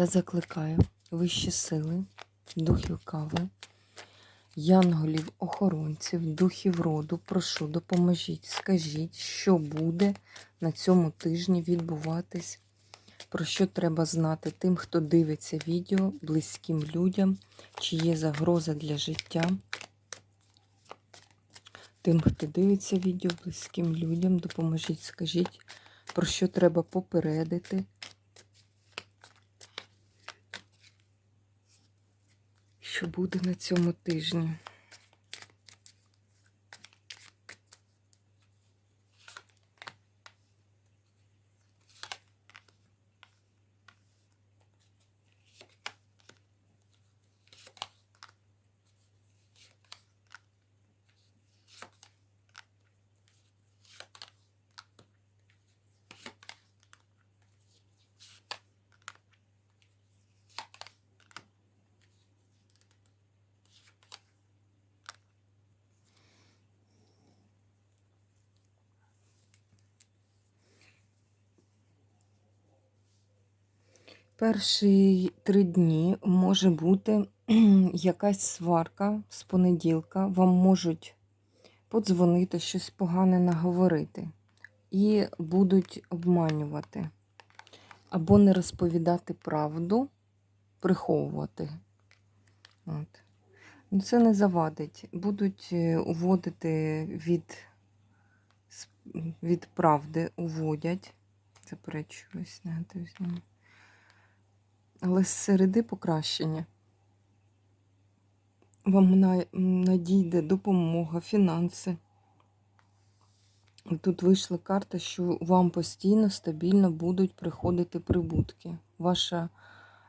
Та закликаю вищі сили, духів кави, янголів, охоронців, духів роду, прошу, допоможіть, скажіть, що буде на цьому тижні відбуватись, про що треба знати тим, хто дивиться відео, близьким людям, чи є загроза для життя. Тим, хто дивиться відео близьким людям, допоможіть, скажіть, про що треба попередити, що буде на цьому тижні. Перші три дні може бути якась сварка з понеділка. Вам можуть подзвонити, щось погане наговорити і будуть обманювати. Або не розповідати правду, приховувати. От. Ну, Це не завадить. Будуть е, уводити від, від правди, уводять. Заперечуюсь, негатив зніму але з середи покращення. Вам надійде допомога, фінанси. Тут вийшла карта, що вам постійно, стабільно будуть приходити прибутки. Ваша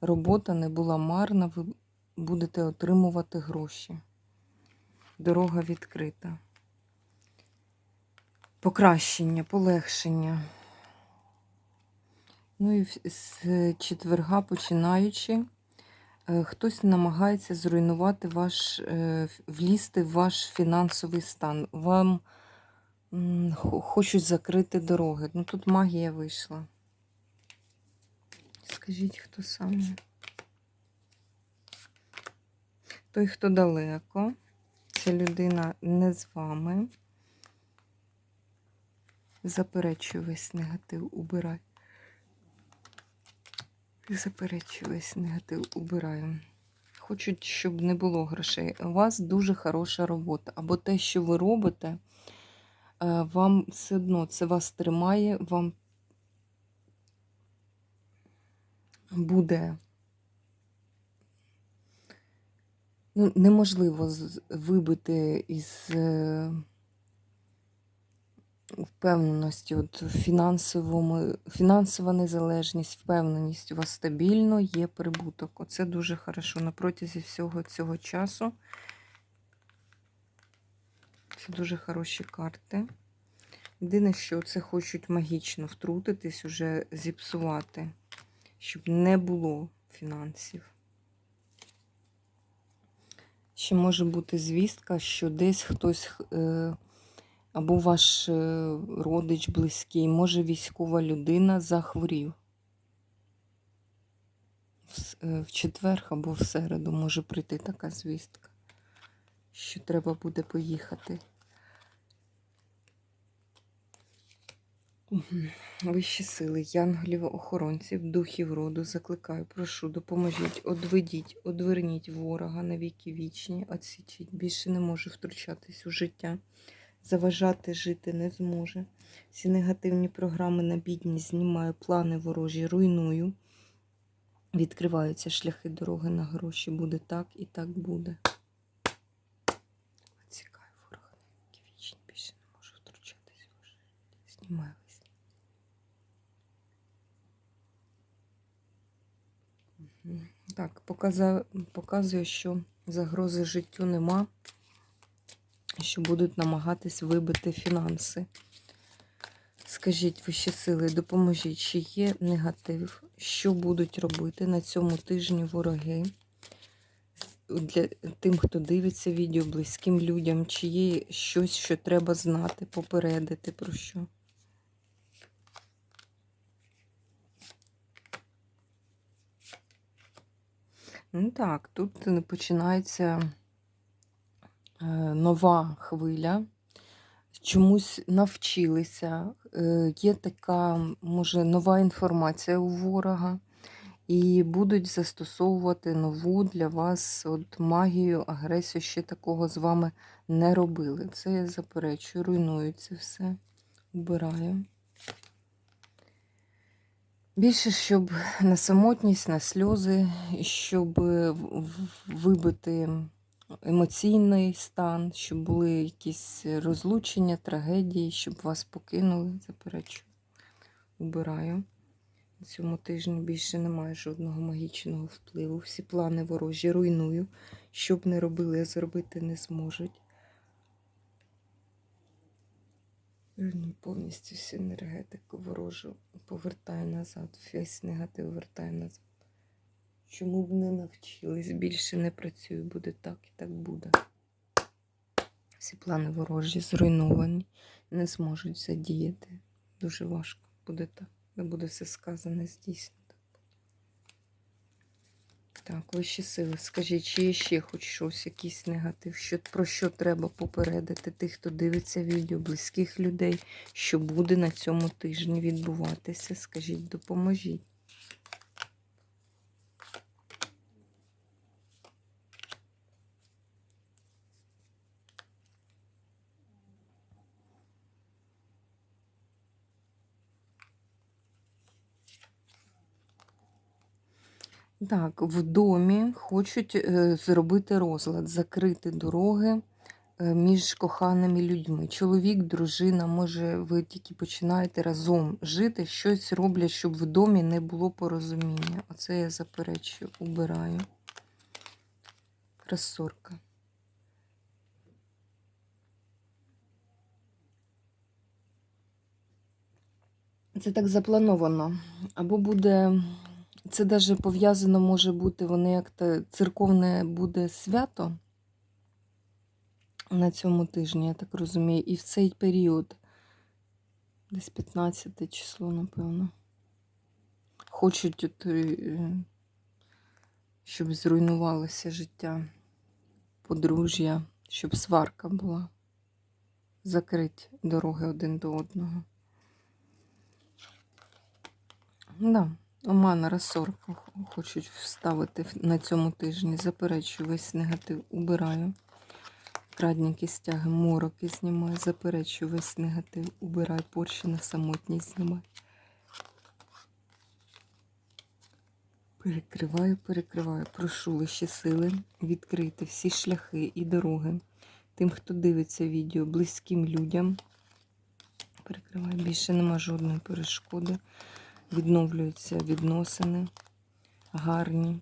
робота не була марна, ви будете отримувати гроші. Дорога відкрита. Покращення, полегшення. Ну і з четверга починаючи, е, хтось намагається зруйнувати ваш, е, влізти в ваш фінансовий стан. Вам хочуть закрити дороги. Ну тут магія вийшла. Скажіть, хто саме? Той, хто далеко, ця людина не з вами. Заперечую весь негатив, убирай. Заперечу весь негатив убираю. Хочуть, щоб не було грошей. У вас дуже хороша робота. Або те, що ви робите, е, вам все одно це вас тримає, вам буде ну, неможливо вибити із впевненості, от фінансовому, фінансова незалежність, впевненість у вас стабільно, є прибуток. Оце дуже хорошо на протязі всього цього часу. Це дуже хороші карти. Єдине, що це хочуть магічно втрутитись, уже зіпсувати, щоб не було фінансів. Ще може бути звістка, що десь хтось е, або ваш е, родич близький, може військова людина захворів. Е, в четвер або в середу може прийти така звістка, що треба буде поїхати. Вищі сили, янголів, охоронців, духів роду закликаю, прошу, допоможіть, одведіть, одверніть ворога на віки вічні, отсічіть. Більше не можу втручатись у життя заважати жити не зможе. Всі негативні програми на бідність знімаю, плани ворожі, руйную. Відкриваються шляхи дороги на гроші. Буде так і так буде. Цікаві ворога, які вічні більше не можу втручатись в. Знімаю. Так, показую, що загрози життю нема що будуть намагатись вибити фінанси. Скажіть вищі сили, допоможіть, чи є негатив, що будуть робити на цьому тижні вороги для тим, хто дивиться відео, близьким людям, чи є щось, що треба знати, попередити про що? Ну так, тут починається нова хвиля. Чомусь навчилися. Е, Є така, може, нова інформація у ворога, і будуть застосовувати нову для вас от магію, агресію. Ще такого з вами не робили. Це я заперечую, руйную це все, убираю. Більше, щоб на самотність, на сльози, щоб е, вибити емоційний стан, щоб були якісь розлучення, трагедії, щоб вас покинули, заперечую. Убираю. На цьому тижні більше немає жодного магічного впливу. Всі плани ворожі руйную. Що б не робили, зробити не зможуть. Руйную повністю всю енергетику ворожу. Повертаю назад. Весь негатив вертаю назад. Чому б не навчились? Більше не працюю, буде так і так буде. Всі плани ворожі зруйновані, не зможуть задіяти. Дуже важко буде так. Не буде все сказане, здійснено. Так, вищі сили, скажіть, чи є ще хоч щось, якийсь негатив? Що, про що треба попередити тих, хто дивиться відео, близьких людей, що буде на цьому тижні відбуватися? Скажіть, допоможіть. Так, в домі хочуть е, зробити розлад, закрити дороги е, між коханими людьми. Чоловік, дружина, може, ви тільки починаєте разом жити, щось роблять, щоб в домі не було порозуміння. Оце я заперечую, убираю. Розсорка. Це так заплановано. Або буде це навіть пов'язано може бути, вони як то церковне буде свято на цьому тижні, я так розумію, і в цей період, десь 15 число, напевно. Хочуть, от, е, щоб зруйнувалося життя подружжя, щоб сварка була. Закрить дороги один до одного. Да. Омана розсорку хочуть вставити на цьому тижні. Заперечую весь негатив, убираю. Крадніки стяги, мороки знімаю, заперечую весь негатив, убираю, порші на самотність знімаю. Перекриваю, перекриваю. Прошу вищі сили відкрити всі шляхи і дороги тим, хто дивиться відео, близьким людям. Перекриваю, більше нема жодної перешкоди відновлюються відносини гарні.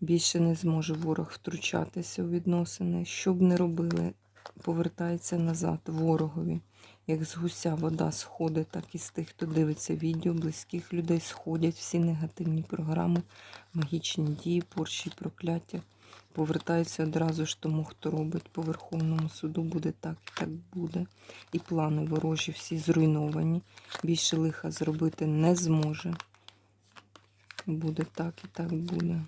Більше не зможе ворог втручатися у відносини. Що б не робили, повертається назад ворогові. Як з гуся вода сходить, так і з тих, хто дивиться відео, близьких людей сходять всі негативні програми, магічні дії, порші, прокляття. Повертаються одразу ж тому, хто робить по Верховному суду, буде так і так буде. І плани ворожі всі зруйновані більше лиха зробити не зможе. Буде так і так буде.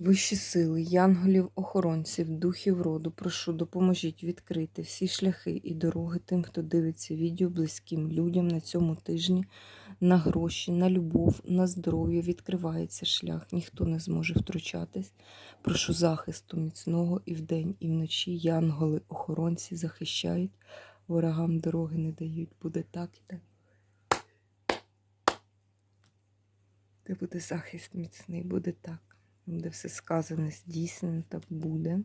Вищі сили, янголів, охоронців, духів роду, прошу, допоможіть відкрити всі шляхи і дороги тим, хто дивиться відео близьким людям на цьому тижні, на гроші, на любов, на здоров'я. Відкривається шлях, ніхто не зможе втручатись. Прошу захисту міцного і вдень, і вночі. Янголи, охоронці захищають, ворогам дороги не дають. Буде так і так. Де буде захист міцний, буде так. Там, де все сказане, здійснено, так буде.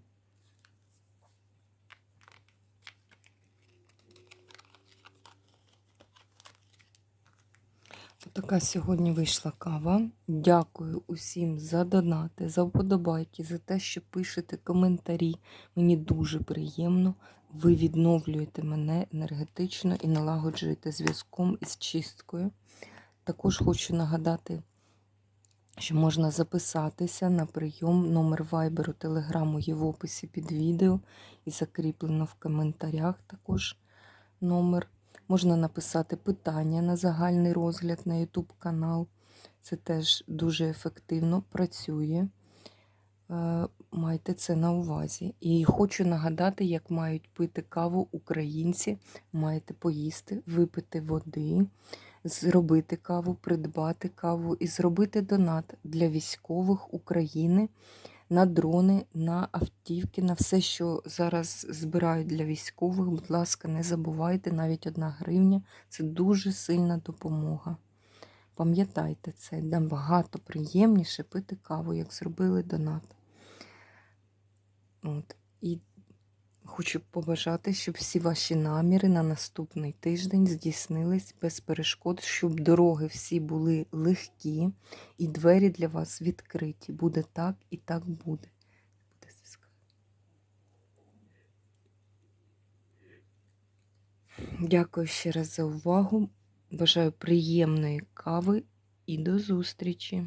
Така сьогодні вийшла кава. Дякую усім за донати, за вподобайки, за те, що пишете коментарі. Мені дуже приємно. Ви відновлюєте мене енергетично і налагоджуєте зв'язком із чисткою. Також хочу нагадати що можна записатися на прийом. Номер вайберу, телеграму є в описі під відео і закріплено в коментарях також номер. Можна написати питання на загальний розгляд на YouTube канал. Це теж дуже ефективно працює. Е, Майте це на увазі. І хочу нагадати, як мають пити каву українці. Маєте поїсти, випити води, зробити каву, придбати каву і зробити донат для військових України на дрони, на автівки, на все, що зараз збирають для військових. Будь ласка, не забувайте, навіть одна гривня це дуже сильна допомога. Пам'ятайте це, набагато приємніше пити каву, як зробили донат. От. І хочу побажати, щоб всі ваші наміри на наступний тиждень здійснились без перешкод, щоб дороги всі були легкі і двері для вас відкриті. Буде так і так буде. Дякую ще раз за увагу. Бажаю приємної кави і до зустрічі!